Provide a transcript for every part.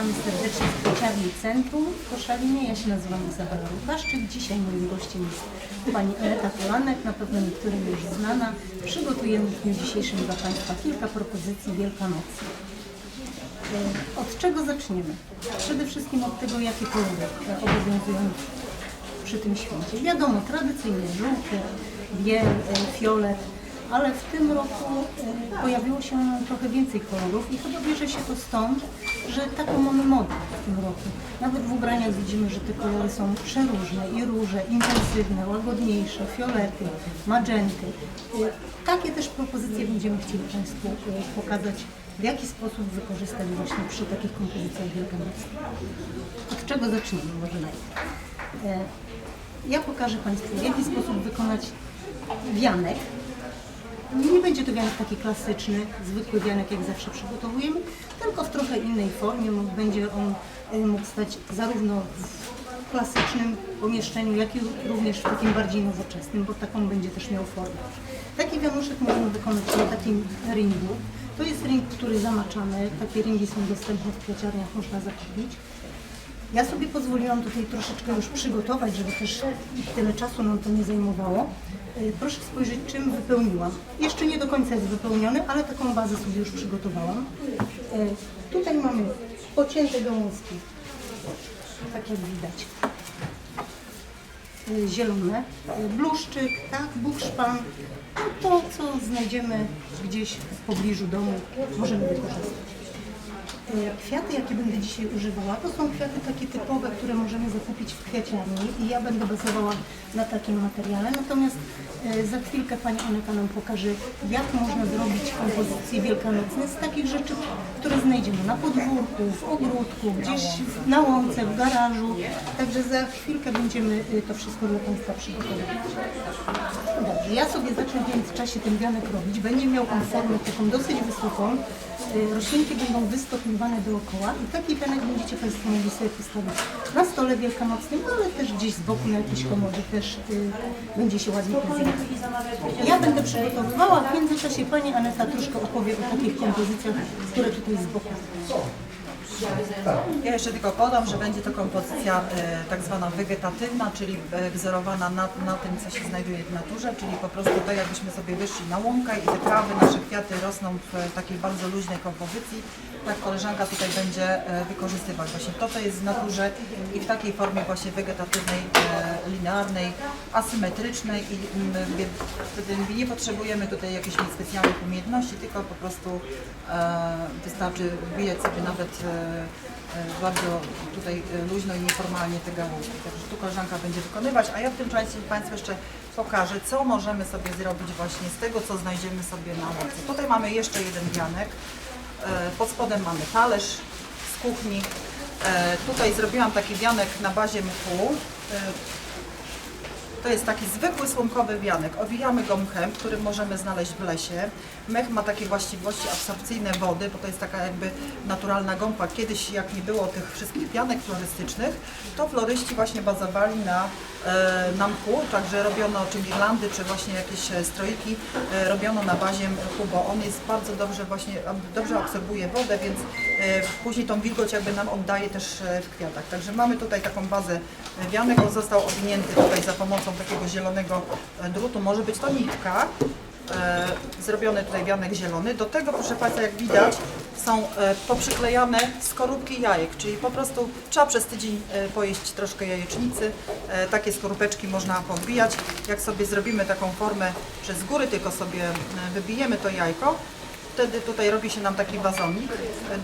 Witamy serdecznie z Kwieciarni Centrum w Koszalinie. Ja się nazywam Izabela Łukaszczyk. Dzisiaj moim gościem jest pani Aneta Polanek, na pewno niektórym już znana. Przygotujemy w dniu dzisiejszym dla Państwa kilka propozycji wielkanocnych. E, Od czego zaczniemy? Przede wszystkim od tego, jakie kolory e, obowiązują przy tym święcie. Wiadomo, tradycyjnie żółty, biel, e, fiolet, ale w tym roku e, pojawiło się trochę więcej kolorów i chyba bierze się to stąd, że taką mamy modę w tym roku. Nawet w ubraniach widzimy, że te kolory są przeróżne i róże, intensywne, łagodniejsze, fiolety, magenty. Takie też propozycje będziemy chcieli Państwu e, pokazać, w jaki sposób wykorzystać właśnie przy takich kompozycjach wielkanocnych. Od czego zaczniemy może najpierw? E, Ja pokażę Państwu, w jaki sposób wykonać wianek. Nie będzie to wianek taki klasyczny, zwykły wianek, jak zawsze przygotowujemy, tylko w trochę innej formie. Będzie on e, mógł stać zarówno w klasycznym pomieszczeniu, jak i również w takim bardziej nowoczesnym, bo taką będzie też miał formę. Taki wianuszek możemy wykonać na takim ringu. To jest ring, który zamaczamy. Takie ringi są dostępne w kwiaciarniach, można zakupić. Ja sobie pozwoliłam tutaj troszeczkę już przygotować, żeby też tyle czasu nam to nie zajmowało. Y, Proszę spojrzeć, czym wypełniłam. Jeszcze nie do końca jest wypełniony, ale taką bazę sobie już przygotowałam. Y, Tutaj mamy pocięte gałązki, tak jak widać. Y, Zielone, bluszczyk, tak, bukszpan. No to, co znajdziemy gdzieś w pobliżu domu, możemy wykorzystać. E, Kwiaty, jakie będę dzisiaj używała, to są kwiaty takie typowe, które możemy zakupić w kwiaciarni i ja będę bazowała na takim materiale. Natomiast e, za chwilkę Pani Aneta nam pokaże, jak można zrobić kompozycje wielkanocne z takich rzeczy, które znajdziemy na podwórku, w ogródku, gdzieś na łące, w garażu. Także za chwilkę będziemy e, to wszystko dla Państwa przygotowywać. Dobrze, ja sobie zacznę w międzyczasie ten wianek robić. Będzie miał on formę taką dosyć wysoką. Roślinki będą dookoła i taki wianek będziecie Państwo mogli sobie postawić na stole wielkanocnym, ale też gdzieś z boku na jakiejś komodzie też y, będzie się ładnie prezentować. Ja będę przygotowywała, w międzyczasie Pani Aneta troszkę opowie o takich kompozycjach, które tutaj z boku Ja jeszcze tylko podam, że będzie to kompozycja e, tak zwana wegetatywna, czyli e, wzorowana na, na tym, co się znajduje w naturze, czyli po prostu tak jakbyśmy sobie wyszli na łąkę i te trawy, nasze kwiaty rosną w e, takiej bardzo luźnej kompozycji. Tak koleżanka tutaj będzie e, wykorzystywać właśnie to, co jest w naturze i w takiej formie właśnie wegetatywnej, e, linearnej, asymetrycznej i mm, wtedy nie potrzebujemy tutaj jakichś specjalnych umiejętności, tylko po prostu e, wystarczy wbijać sobie nawet bardzo tutaj luźno i nieformalnie te gałązki. Także tu koleżanka będzie wykonywać, a ja w tym czasie Państwu jeszcze pokażę, co możemy sobie zrobić właśnie z tego, co znajdziemy sobie na łące. Tutaj mamy jeszcze jeden wianek. E, Pod spodem mamy talerz z kuchni. E, Tutaj zrobiłam taki wianek na bazie mchu. To jest taki zwykły słomkowy wianek. Owijamy go mchem, który możemy znaleźć w lesie. Mech ma takie właściwości absorpcyjne wody, bo to jest taka jakby naturalna gąbka. Kiedyś jak nie było tych wszystkich pianek florystycznych, to floryści właśnie bazowali na, e, na mchu, także robiono czy girlandy, czy właśnie jakieś e, stroiki e, robiono na bazie mchu, bo on jest bardzo dobrze właśnie, dobrze absorbuje wodę, więc później tą wilgoć jakby nam oddaje też w kwiatach. Także mamy tutaj taką bazę wianek, on został owinięty tutaj za pomocą takiego zielonego e, drutu, może być to nitka, e, zrobiony tutaj wianek zielony. Do tego, proszę Państwa, jak widać, są e, poprzyklejane skorupki jajek, czyli po prostu trzeba przez tydzień pojeść troszkę jajecznicy. Takie skorupeczki można podbijać. Jak sobie zrobimy taką formę, że z góry tylko sobie wybijemy to jajko, wtedy tutaj robi się nam taki wazonik.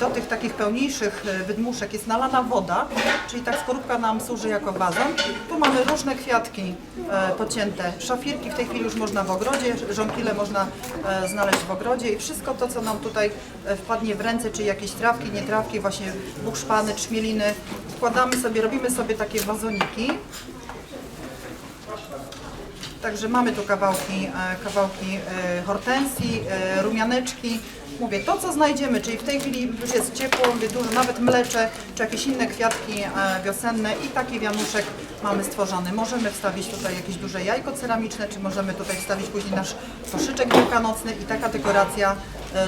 Do tych takich pełniejszych e, wydmuszek jest nalana woda, czyli ta skorupka nam służy jako wazon. Tu mamy różne kwiatki e, pocięte, szafirki w tej chwili już można w ogrodzie, żonkile można e, znaleźć w ogrodzie i wszystko to, co nam tutaj wpadnie w ręce, czy jakieś trawki, nietrawki, właśnie bukszpany, trzmieliny, wkładamy sobie, robimy sobie takie wazoniki. Także mamy tu kawałki, e, kawałki e, hortensji, e, rumianeczki. Mówię, to co znajdziemy, czyli w tej chwili już jest ciepło, mówię, dużo, nawet mlecze, czy jakieś inne kwiatki wiosenne i taki wianuszek mamy stworzony. Możemy wstawić tutaj jakieś duże jajko ceramiczne, czy możemy tutaj wstawić później nasz koszyczek wielkanocny i taka dekoracja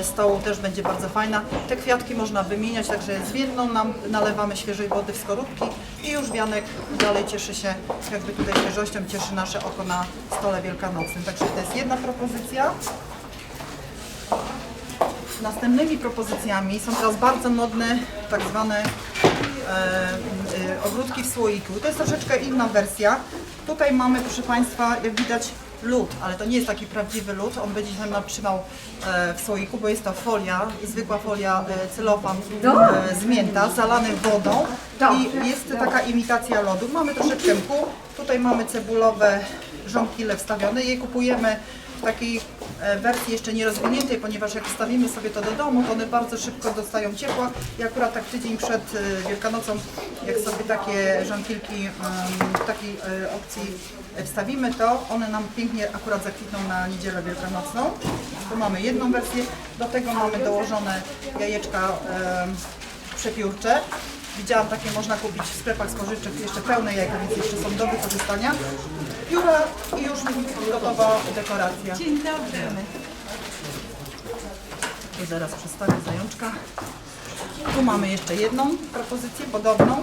stołu też będzie bardzo fajna. Te kwiatki można wymieniać, także z jedną nam nalewamy świeżej wody w skorupki i już wianek dalej cieszy się jakby tutaj świeżością, cieszy nasze oko na stole wielkanocnym. Także to jest jedna propozycja. Następnymi propozycjami są teraz bardzo modne tak zwane e, e, ogródki w słoiku. To jest troszeczkę inna wersja. Tutaj mamy, proszę Państwa, jak widać lód, ale to nie jest taki prawdziwy lód. On będzie się nam trzymał e, w słoiku, bo jest to folia, zwykła folia e, celofan e, z mięta, zalany wodą i jest taka imitacja lodu. Mamy troszeczkę mchu, tutaj mamy cebulowe żonkile wstawione. Je kupujemy w takiej wersji jeszcze nierozwiniętej, ponieważ jak wstawimy sobie to do domu, to one bardzo szybko dostają ciepła i akurat tak tydzień przed e, Wielkanocą, jak sobie takie żonkilki em, w takiej e, opcji e, wstawimy, to one nam pięknie akurat zakwitną na niedzielę wielkanocną. Tu mamy jedną wersję, do tego mamy dołożone jajeczka przepiórcze. Widziałam takie można kupić w sklepach spożywczych jeszcze pełne jajka, więc jeszcze są do wykorzystania. Pióra i już gotowa dekoracja. Dzień dobry. Tu zaraz przedstawię zajączka. Tu mamy jeszcze jedną propozycję podobną.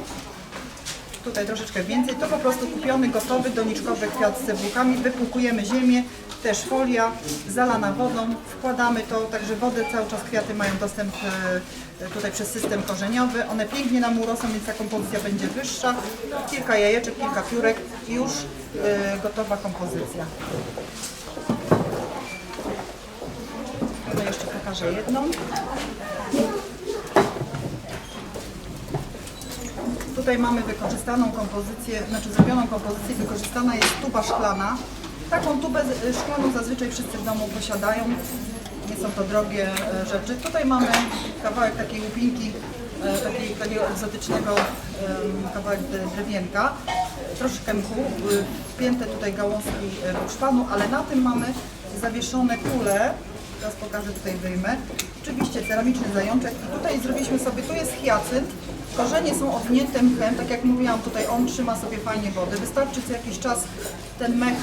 Tutaj troszeczkę więcej. To po prostu kupiony, gotowy, doniczkowy kwiat z cebulkami. Wypłukujemy ziemię, też folia zalana wodą. Wkładamy to, także wodę cały czas kwiaty mają dostęp e, tutaj przez system korzeniowy. One pięknie nam urosną, więc ta kompozycja będzie wyższa. Kilka jajeczek, kilka piórek i już e, gotowa kompozycja. Tutaj jeszcze pokażę jedną. Tutaj mamy wykorzystaną kompozycję, znaczy zrobioną kompozycję, wykorzystana jest tuba szklana. Taką tubę z- szklaną zazwyczaj wszyscy w domu posiadają. Nie są to drogie e, rzeczy. Tutaj mamy kawałek takiej łupinki, e, takiego egzotycznego kawałek drewienka. Troszkę mchu, y, wpięte tutaj gałązki e, bukszpanu, ale na tym mamy zawieszone kule Teraz pokażę, tutaj wyjmę. Oczywiście ceramiczny zajączek i tutaj zrobiliśmy sobie, tu jest hyacynt. Korzenie są owinięte mchem, tak jak mówiłam, tutaj on trzyma sobie fajnie wodę. Wystarczy co jakiś czas ten mech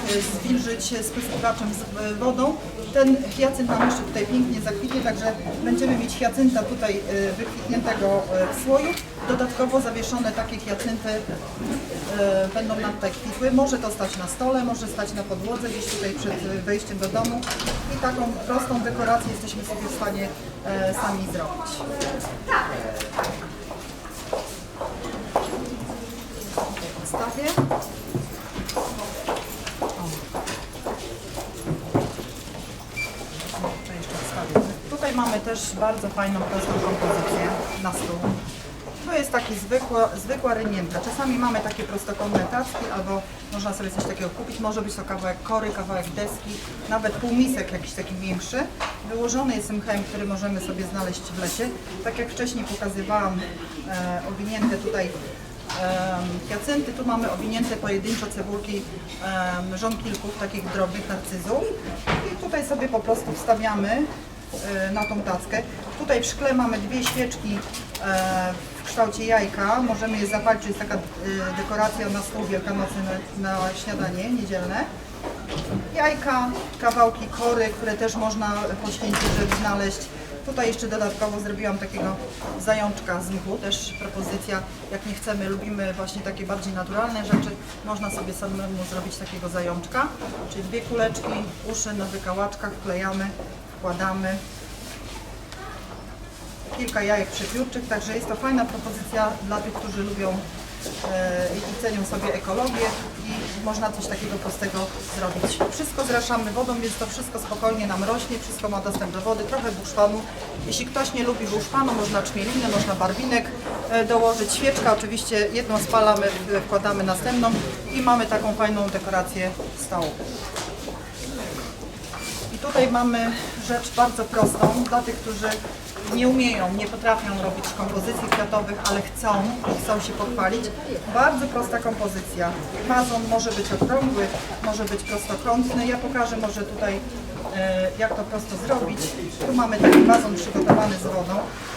zwilżyć z pryskiwaczem z wodą. Ten hyacynt nam jeszcze tutaj pięknie zakwitnie, także będziemy mieć hiacynta tutaj y, wykwitniętego y, w słoju. Dodatkowo zawieszone takie hiacynty y, będą nam tutaj kwitły. Może to stać na stole, może stać na podłodze, gdzieś tutaj przed wejściem do domu. I taką prostą dekorację jesteśmy sobie w stanie e, sami zrobić. Odstawię. Tutaj mamy też bardzo fajną, prostą kompozycję na stół. To jest taki zwykła, zwykła rynięta. Czasami mamy takie prostokątne tacki, albo można sobie coś takiego kupić. Może być to kawałek kory, kawałek deski, nawet półmisek jakiś taki większy. Wyłożony jest mchem, który możemy sobie znaleźć w lesie. Tak jak wcześniej pokazywałam, e, owinięte tutaj hiacynty. Tu mamy owinięte pojedynczo cebulki żonkilków, takich drobnych narcyzów. I tutaj sobie po prostu wstawiamy e, na tą tackę. Tutaj w szkle mamy dwie świeczki e, w kształcie jajka. Możemy je zapalić, jest taka e, dekoracja na stół wielkanocny na, śniadanie niedzielne. Jajka, kawałki kory, które też można poświęcić, żeby znaleźć. Tutaj jeszcze dodatkowo zrobiłam takiego zajączka z mchu, też propozycja, jak nie chcemy, lubimy właśnie takie bardziej naturalne rzeczy, można sobie samemu zrobić takiego zajączka, czyli dwie kuleczki, uszy na wykałaczkach wklejamy, wkładamy, kilka jajek przepiórczych, także jest to fajna propozycja dla tych, którzy lubią i cenią sobie ekologię i można coś takiego prostego zrobić. Wszystko zraszamy wodą, więc to wszystko spokojnie nam rośnie, wszystko ma dostęp do wody, trochę buszpanu. Jeśli ktoś nie lubi buszpanu, można czmielinę, można barwinek e, dołożyć, świeczka oczywiście, jedną spalamy, w- wkładamy następną i mamy taką fajną dekorację stołu. I tutaj mamy rzecz bardzo prostą dla tych, którzy nie umieją, nie potrafią robić kompozycji kwiatowych, ale chcą chcą się pochwalić. Bardzo prosta kompozycja. Wazon może być okrągły, może być prostokątny. Ja pokażę może tutaj e, jak to prosto zrobić. Tu mamy taki wazon przygotowany z wodą.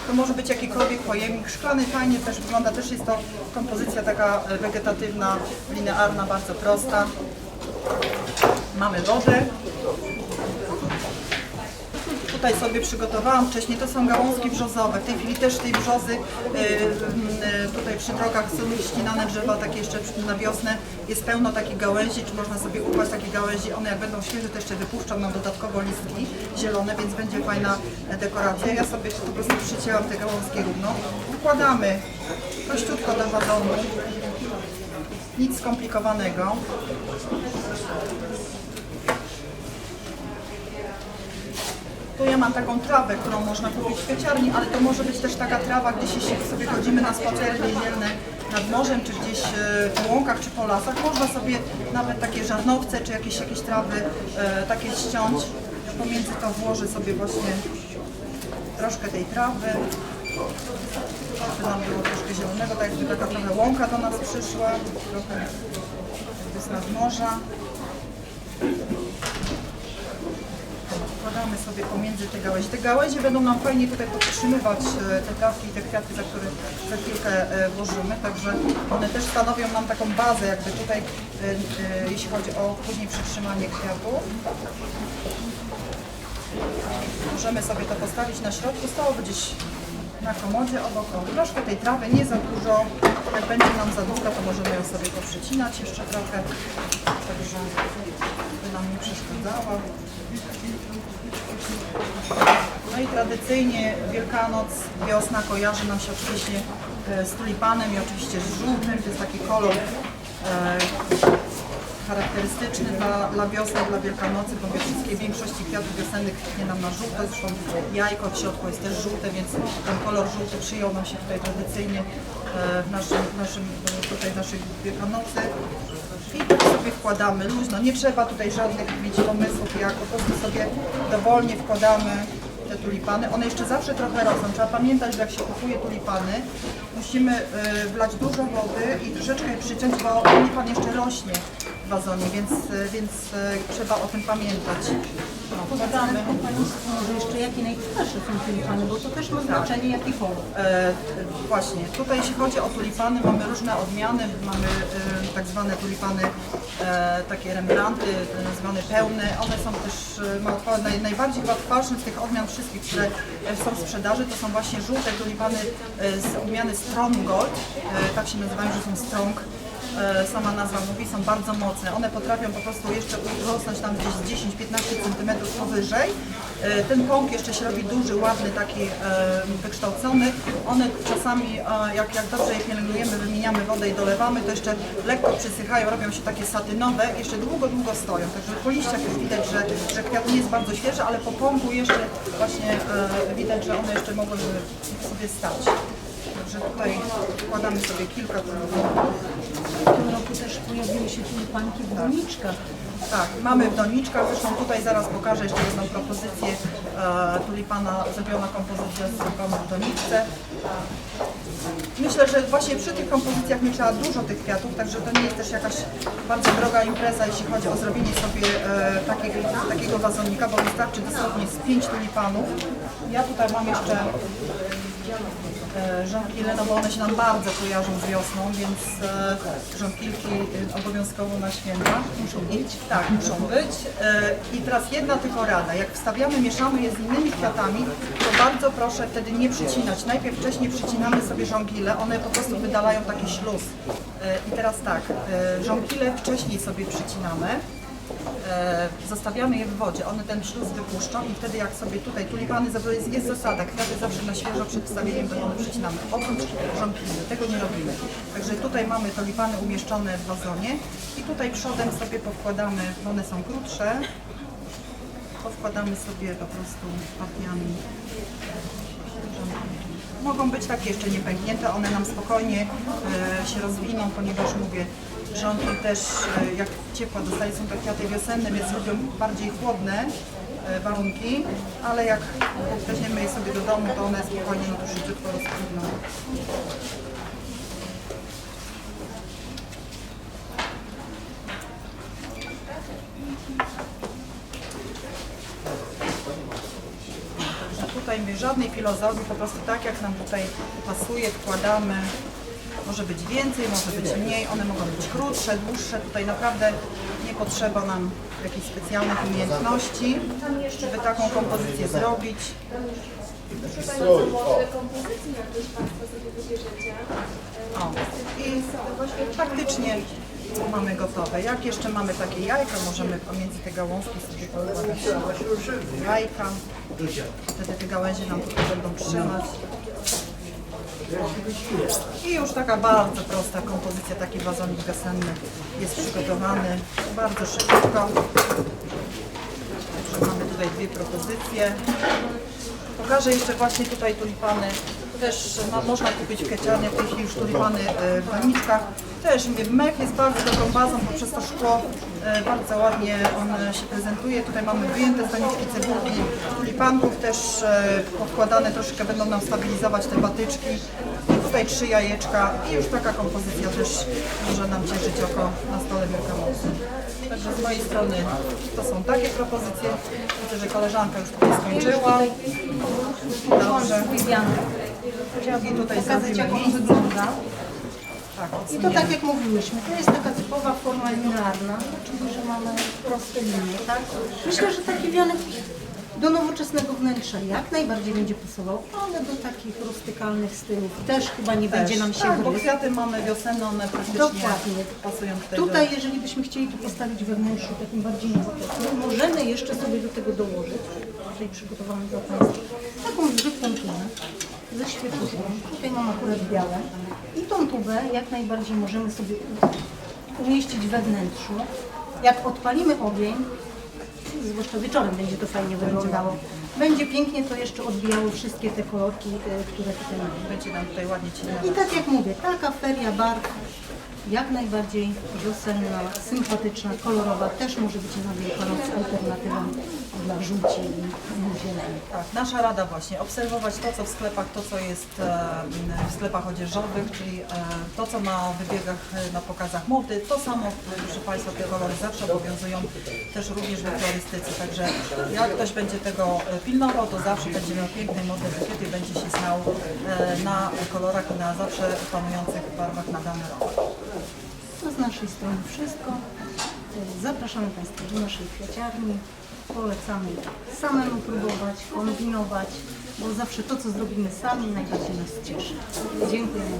To może być jakikolwiek pojemnik. Szklany fajnie też wygląda. Też jest to kompozycja taka e, wegetatywna, linearna, bardzo prosta. Mamy wodę. Tutaj sobie przygotowałam wcześniej, to są gałązki brzozowe. W tej chwili też tej brzozy y, y, tutaj przy drogach są ścinane drzewa, takie jeszcze na wiosnę. Jest pełno takich gałęzi, czy można sobie ukłać takie gałęzi. One jak będą świeże, to jeszcze wypuszczą nam dodatkowo listki zielone, więc będzie fajna e, dekoracja. Ja sobie po prostu przycięłam te gałązki równo. Wkładamy prościutko do wazonu. Nic skomplikowanego. Tu ja mam taką trawę, którą można kupić w kwieciarni, ale to może być też taka trawa, gdzieś jeśli sobie chodzimy na spacery niedzielne nad morzem, czy gdzieś e, po łąkach, czy po lasach. Można sobie nawet takie żarnowce, czy jakieś, jakieś trawy e, takie ściąć. Pomiędzy to włożę sobie właśnie troszkę tej trawy. Żeby nam było troszkę zielonego, tak jakby taka trochę łąka do nas przyszła. Trochę z nadmorza. Wkładamy sobie pomiędzy te gałęzie. Te gałęzie będą nam fajnie tutaj podtrzymywać e, te trawki i te kwiaty, za które za chwilkę e, włożymy. Także one też stanowią nam taką bazę jakby tutaj, e, jeśli chodzi o później przytrzymanie kwiatu. Możemy sobie to postawić na środku, stałoby gdzieś na komodzie obok. Troszkę tej trawy, nie za dużo. Jak będzie nam za dużo, to możemy ją sobie poprzecinać jeszcze trochę. Także by nam nie przeszkadzała. No i tradycyjnie Wielkanoc, wiosna kojarzy nam się oczywiście e, z tulipanem i oczywiście z żółtym. To jest taki kolor e, charakterystyczny dla, dla wiosny, dla Wielkanocy, bo we większości kwiatów wiosennych kwitnie nam na żółto. Zresztą jajko w środku jest też żółte, więc ten kolor żółty przyjął nam się tutaj tradycyjnie e, w naszym, w naszym tutaj w naszej Wielkanocy. I tak sobie wkładamy luźno. Nie trzeba tutaj żadnych mieć pomysłów, jak po prostu sobie dowolnie wkładamy te tulipany. One jeszcze zawsze trochę rosną. Trzeba pamiętać, że jak się kupuje tulipany, musimy y, wlać dużo wody i troszeczkę je przyciąć, bo tulipan jeszcze rośnie wazonie, więc, więc y, trzeba o tym pamiętać. No. Pani może jeszcze jakie najciekawsze są tulipany, bo to też ma znaczenie jaki kolor. E, właśnie, tutaj jeśli chodzi o tulipany, mamy różne odmiany, mamy e, tak zwane tulipany, e, takie Rembrandty, e, zwane pełne, one są też, e, naj, najbardziej trwalszym z tych odmian wszystkich, które e, są w sprzedaży, to są właśnie żółte tulipany e, z odmiany Strong Gold, e, tak się nazywają, że są strong. E, sama nazwa mówi, są bardzo mocne. One potrafią po prostu jeszcze urosnąć tam gdzieś 10-15 cm powyżej. E, Ten pąk jeszcze się robi duży, ładny, taki e, wykształcony. One czasami, jak, jak dobrze je pielęgnujemy, wymieniamy wodę i dolewamy, to jeszcze lekko przysychają, robią się takie satynowe, jeszcze długo, długo stoją. Także po liściach już widać, że, że kwiat nie jest bardzo świeży, ale po pąku jeszcze właśnie widać, że one jeszcze mogą sobie stać. Także tutaj wkładamy sobie kilka tulipów. Tym roku też pojawiły się tulipanki w doniczkach. Tak, mamy w doniczkach, zresztą tutaj zaraz pokażę jeszcze jedną propozycję e, tulipana, zrobiona kompozycja z w doniczce. Myślę, że właśnie przy tych kompozycjach trzeba dużo tych kwiatów, także to nie jest też jakaś bardzo droga impreza, jeśli chodzi o zrobienie sobie e, takiego, takiego wazonika, bo wystarczy dosłownie z 5 tulipanów. Ja tutaj mam jeszcze żonkile, no bo one się nam bardzo kojarzą z wiosną, więc e, żonkilki e, obowiązkowo na święta. Muszą być? Tak, muszą być. E, I teraz jedna tylko rada, jak wstawiamy, mieszamy je z innymi kwiatami, to bardzo proszę wtedy nie przycinać. Najpierw wcześniej przycinamy sobie żonkile, one po prostu wydalają taki śluz. E, I teraz tak, e, żonkile wcześniej sobie przycinamy. E, zostawiamy je w wodzie, one ten śluz wypuszczą i wtedy jak sobie tutaj tulipany, jest, jest zasada, kwiaty zawsze na świeżo przed wstawieniem do wody przycinamy, oprócz żonkili, tego nie robimy. Także tutaj mamy tulipany umieszczone w wazonie i tutaj przodem sobie powkładamy, one są krótsze, powkładamy sobie po prostu partiami. Mogą być takie jeszcze niepęknięte, one nam spokojnie e, się rozwiną, ponieważ mówię, żonki też e, jak ciepła dostaje, są to kwiaty wiosenne, więc lubią bardziej chłodne e, warunki, ale jak weźmiemy je sobie do domu, to one spokojnie no to szybciutko rozkwitną. Tutaj żadnej filozofii, po prostu tak jak nam tutaj pasuje, wkładamy Może być więcej, może być mniej, one mogą być krótsze, dłuższe. Tutaj naprawdę nie potrzeba nam jakichś specjalnych umiejętności, żeby taką kompozycję zrobić. Proszę Panią, co może kompozycji jakieś Państwo sobie wybierzecie? O, i faktycznie mamy gotowe. Jak jeszcze mamy takie jajka, możemy pomiędzy te gałązki sobie poukładać jajka. Wtedy te gałęzie nam będą trzymać. I już taka bardzo prosta kompozycja, taki wazonik wiosenny jest przygotowany bardzo szybko. Także mamy tutaj dwie propozycje. Pokażę jeszcze właśnie tutaj tulipany. Też ma, można kupić w keciarniach w tej chwili już tulipany e, w doniczkach. Też mech jest bardzo dobrą bazą, bo przez to szkło e, bardzo ładnie on się prezentuje. Tutaj mamy wyjęte z doniczki cebulki, tulipanków też e, podkładane troszkę będą nam stabilizować te patyczki. Tutaj trzy jajeczka i już taka kompozycja też może nam cieszyć oko na stole wielkanocnym. Także z mojej strony to są takie propozycje. Widzę, że koleżanka już tutaj skończyła. Dobrze. I tutaj zrobimy jak on miejsce. wygląda. Tak, I to tak jak mówiłyśmy, to jest taka typowa forma linearna, czyli że mamy proste linie, tak? Myślę, że taki wianek do nowoczesnego wnętrza jak najbardziej będzie pasował, ale do takich rustykalnych stylów też chyba nie będzie nam się tak, bo gryzł. kwiaty mamy wiosenne, one praktycznie Dokładnie. pasują tutaj Tutaj, jeżeli byśmy chcieli to postawić we wnętrzu takim bardziej nowoczesnym, możemy jeszcze sobie do tego dołożyć, tutaj przygotowamy dla Państwa, taką zwykłą tubę ze świeczuszką. Tutaj mam akurat białe. I tą tubę jak najbardziej możemy sobie umieścić we wnętrzu. Jak odpalimy ogień, zwłaszcza wieczorem będzie to fajnie wyglądało, będzie pięknie to jeszcze odbijało wszystkie te kolorki, y, które tutaj mamy. Będzie nam tutaj ładnie I ciemno. tak jak mówię, taka feria barw jak najbardziej wiosenna, sympatyczna, kolorowa, też może być na Wielkanoc alternatywą dla żółci i zieleni. Tak, nasza rada właśnie, obserwować to, co w sklepach, to, co jest e, w sklepach odzieżowych, czyli e, to, co na wybiegach, e, na pokazach mody, to samo, proszę Państwa, te kolory zawsze obowiązują też również we florystyce, także jak ktoś będzie tego pilnował, to zawsze będzie miał piękny model i będzie się znał na kolorach i na zawsze panujących barwach na dany rok. To z naszej strony wszystko. Zapraszamy Państwa do naszej kwiaciarni. Polecamy samemu próbować, kombinować, bo zawsze to, co zrobimy sami, najbardziej nas cieszy. Dziękujemy.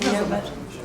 Do zobaczenia.